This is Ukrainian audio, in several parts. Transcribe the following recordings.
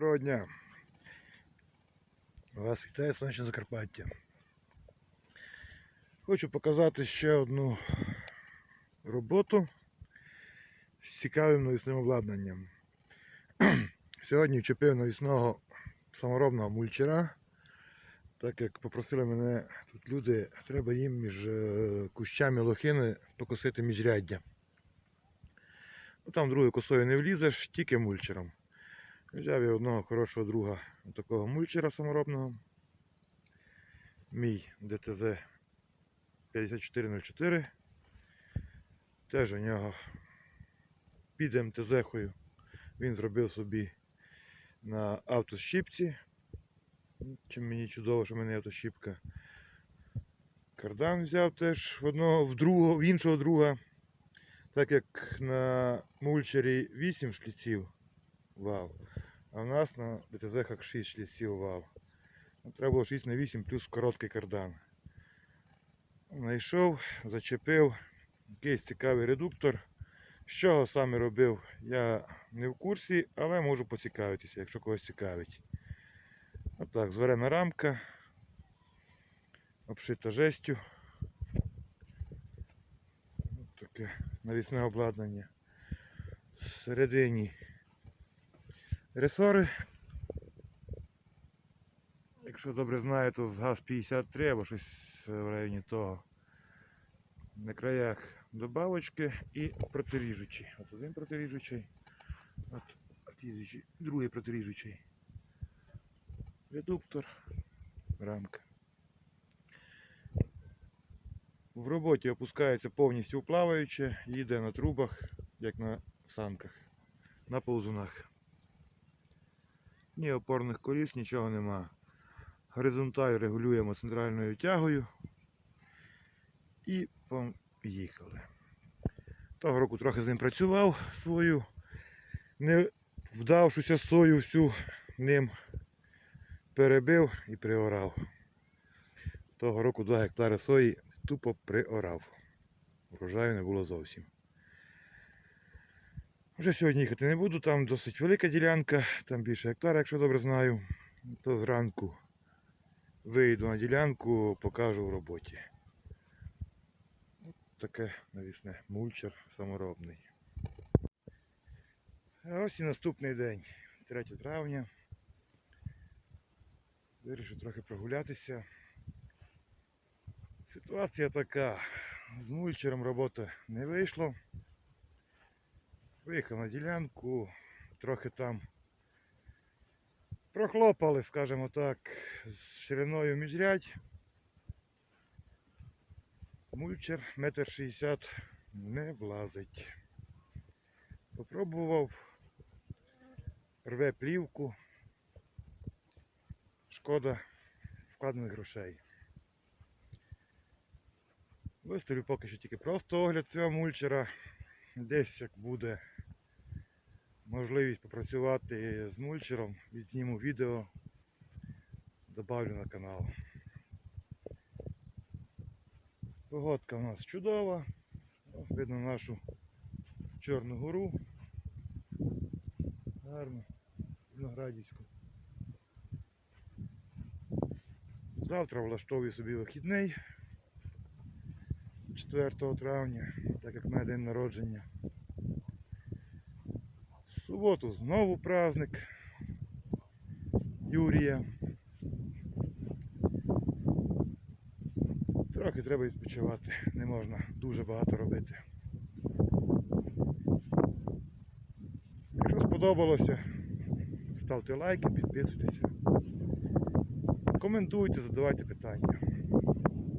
Доброго дня. Вас вітає сонячне Закарпаття. Хочу показати ще одну роботу з цікавим навісним обладнанням. Сьогодні вчепив навісного саморобного мульчера. Так як попросили мене тут люди, треба їм між е, кущами лохини покосити міжряддя. Ну, там другою косою не влізеш, тільки мульчером. Взяв я одного хорошого друга такого мульчера саморобного. Мій ДТЗ 5404. Теж у нього під МТЗ-хою. Він зробив собі на автощіпці. Чим мені чудово, що в мене автощіпка. Кардан взяв теж в одного, в другого, в іншого друга. Так як на мульчері 8 шліців вал, а в нас на ДТЗ 6 шліців. Ну, Треба було 6 на 8 плюс короткий кардан. Знайшов, зачепив якийсь цікавий редуктор. З чого саме робив, я не в курсі, але можу поцікавитися, якщо когось цікавить. Отак, зварена рамка, обшита жестю. Таке навісне обладнання. Всередині ресори. Якщо добре знаю, то з ГАЗ-53 або щось в районі того. На краях добавочки і протиріжучі. От один протиріжучий, от другий протиріжучий. Редуктор, рамка. В роботі опускається повністю плаваюче, їде на трубах, як на санках, на повзунах. Ні опорних коліс, нічого нема. Горизонталь регулюємо центральною тягою і поїхали. Того року трохи з ним працював свою, не вдавшуся сою всю ним перебив і приорав. Того року 2 гектари сої тупо приорав. Врожаю не було зовсім. Вже сьогодні їхати не буду, там досить велика ділянка, там більше гектара, якщо добре знаю. То зранку вийду на ділянку, покажу в роботі. От таке навісне мульчер саморобний. А ось і наступний день, 3 травня. Вирішив трохи прогулятися. Ситуація така. З мульчером роботи не вийшло. Виїхав на ділянку, трохи там прохлопали, скажімо так, з шириною міжрядь. Мульчер метр шістдесят не влазить. Попробував, рве плівку. Шкода вкладених грошей. Виставлю поки що тільки просто огляд цього мульчера. Десь як буде можливість попрацювати з мульчером, відзніму відео, добавлю на канал. Погодка у нас чудова. Видно нашу Чорну гору. Гарно, Виноградівську. Завтра влаштовую собі вихідний 4 травня, так як мене день народження. В суботу знову праздник Юрія. Трохи треба відпочивати, не можна дуже багато робити. Якщо сподобалося, ставте лайки, підписуйтеся. Коментуйте, задавайте питання.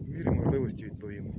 В мірі можливості відповімо.